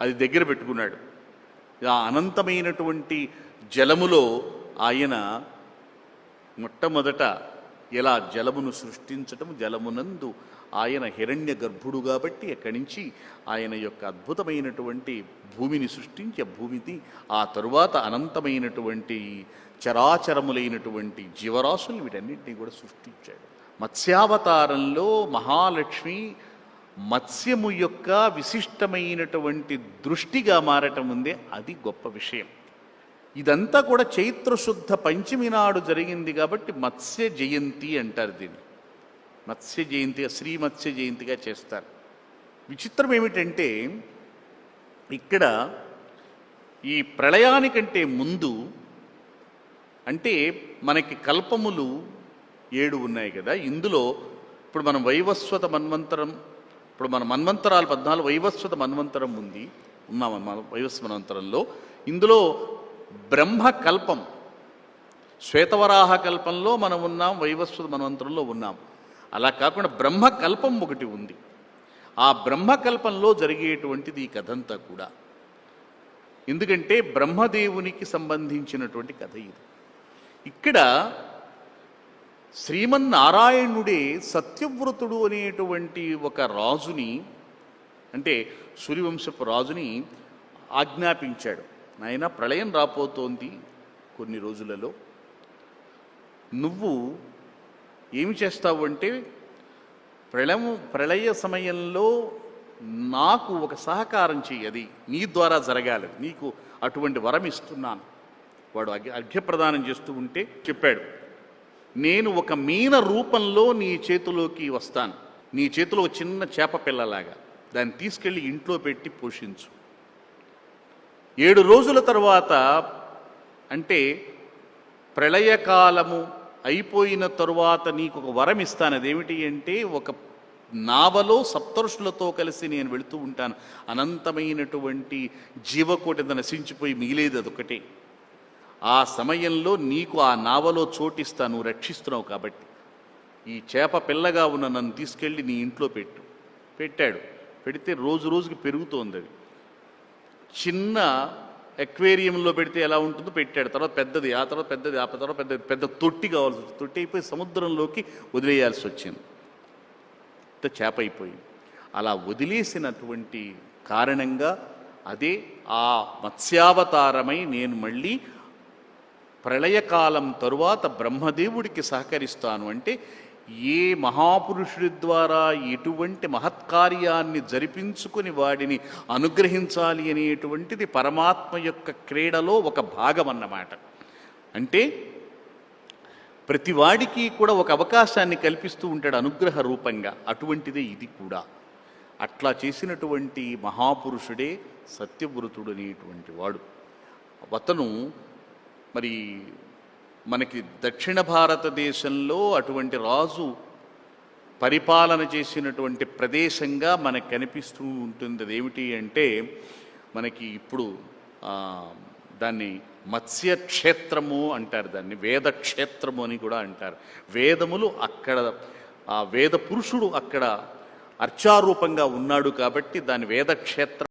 అది దగ్గర పెట్టుకున్నాడు. ఆ అనంతమైనటువంటి జలములో ఆయన మొట్టమొదట ఇలా జలమును సృష్టించటం జలమునందు ఆయన హిరణ్య గర్భుడు కాబట్టి అక్కడి నుంచి ఆయన యొక్క అద్భుతమైనటువంటి భూమిని సృష్టించి భూమిని ఆ తరువాత అనంతమైనటువంటి చరాచరములైనటువంటి జీవరాశులు వీటన్నిటినీ కూడా సృష్టించాడు. మత్స్యావతారంలో మహాలక్ష్మి మత్స్యము యొక్క విశిష్టమైనటువంటి దృష్టిగా మారటం ఉంది అది గొప్ప విషయం. ఇదంతా కూడా చైత్రశుద్ధ పంచమి నాడు జరిగింది కాబట్టి మత్స్య జయంతి అంటారు దీన్ని. మత్స్య జయంతిగా శ్రీ మత్స్య జయంతిగా చేస్తారు. విచిత్రం ఏమిటంటే ఇక్కడ ఈ ప్రళయానికంటే ముందు అంటే మనకి కల్పములు ఏడు ఉన్నాయి కదా. ఇందులో ఇప్పుడు మనం వైవస్వత మన్వంతరం ఇప్పుడు మన మన్వంతరాలు పద్నాలుగు వైవస్వత మన్వంతరం ఉంది ఉన్నాం మన వైవస్వ మన్వంతరంలో. ఇందులో బ్రహ్మకల్పం శ్వేతవరాహ కల్పంలో మనం ఉన్నాం వైవస్వత మన్వంతరంలో ఉన్నాం. అలా కాకుండా బ్రహ్మకల్పం ఒకటి ఉంది. ఆ బ్రహ్మకల్పంలో జరిగేటువంటిది ఈ కథంతా కూడా. ఎందుకంటే బ్రహ్మదేవునికి సంబంధించినటువంటి కథ ఇది. ఇక్కడ శ్రీమన్నారాయణుడే సత్యవ్రతుడు అనేటువంటి ఒక రాజుని అంటే సూర్యవంశపు రాజుని ఆజ్ఞాపించాడు. నాయన ప్రళయం రాపోతోంది కొన్ని రోజులలో. నువ్వు ఏమి చేస్తావు అంటే ప్రళయం ప్రళయ సమయంలో నాకు ఒక సహకారం చెయ్యది. నీ ద్వారా జరగాలి. నీకు అటువంటి వరం ఇస్తున్నాను. వాడు అర్ఘ్యప్రదానం చేస్తూ ఉంటే చెప్పాడు. నేను ఒక మీన రూపంలో నీ చేతిలోకి వస్తాను. నీ చేతిలో ఒక చిన్న చేప పిల్లలాగా. దాన్ని తీసుకెళ్ళి ఇంట్లో పెట్టి పోషించు. ఏడు రోజుల తర్వాత అంటే ప్రళయకాలము అయిపోయిన తరువాత నీకు ఒక వరం ఇస్తాను. అదేమిటి అంటే ఒక నావలో సప్తరుషులతో కలిసి నేను వెళుతూ ఉంటాను. అనంతమైనటువంటి జీవకోటి నశించిపోయి మిగిలేది అదొకటే ఆ సమయంలో నీకు ఆ నావలో చోటిస్తా నువ్వు రక్షిస్తున్నావు కాబట్టి. ఈ చేప పిల్లగా ఉన్న నన్ను తీసుకెళ్ళి నీ ఇంట్లో పెట్టు. పెట్టాడు. పెడితే రోజు రోజుకి పెరుగుతోంది అది. చిన్న ఎక్వేరియంలో పెడితే ఎలా ఉంటుందో పెట్టాడు. తర్వాత పెద్దది ఆ తర్వాత పెద్దది ఆ తర్వాత పెద్ద పెద్ద తొట్టి కావాల్సి వచ్చింది తొట్టి అయిపోయి సముద్రంలోకి వదిలేయాల్సి వచ్చింది. పెద్ద చేప అయిపోయింది. అలా వదిలేసినటువంటి కారణంగా అదే ఆ మత్స్యావతారమై నేను మళ్ళీ ప్రళయకాలం తరువాత బ్రహ్మదేవుడికి సహకరిస్తాను అంటే ఏ మహాపురుషుడి ద్వారా ఎటువంటి మహత్కార్యాన్ని జరిపించుకుని వాడిని అనుగ్రహించాలి అనేటువంటిది పరమాత్మ యొక్క క్రీడలో ఒక భాగం అన్నమాట అంటే ప్రతి వాడికి కూడా ఒక అవకాశాన్ని కల్పిస్తూ ఉంటాడు అనుగ్రహ రూపంగా. అటువంటిదే ఇది కూడా. అట్లా చేసినటువంటి మహాపురుషుడే సత్యవ్రతుడు అనేటువంటి వాడు. అతను మరి మనకి దక్షిణ భారతదేశంలో అటువంటి రాజు పరిపాలన చేసినటువంటి ప్రదేశంగా మనకు కనిపిస్తూ ఉంటుంది. అదేమిటి అంటే మనకి ఇప్పుడు దాన్ని మత్స్య క్షేత్రము అంటారు. దాన్ని వేద క్షేత్రము అని కూడా అంటారు. వేదములు అక్కడ ఆ వేద పురుషుడు అక్కడ అర్చారూపంగా ఉన్నాడు కాబట్టి దాని వేద క్షేత్రం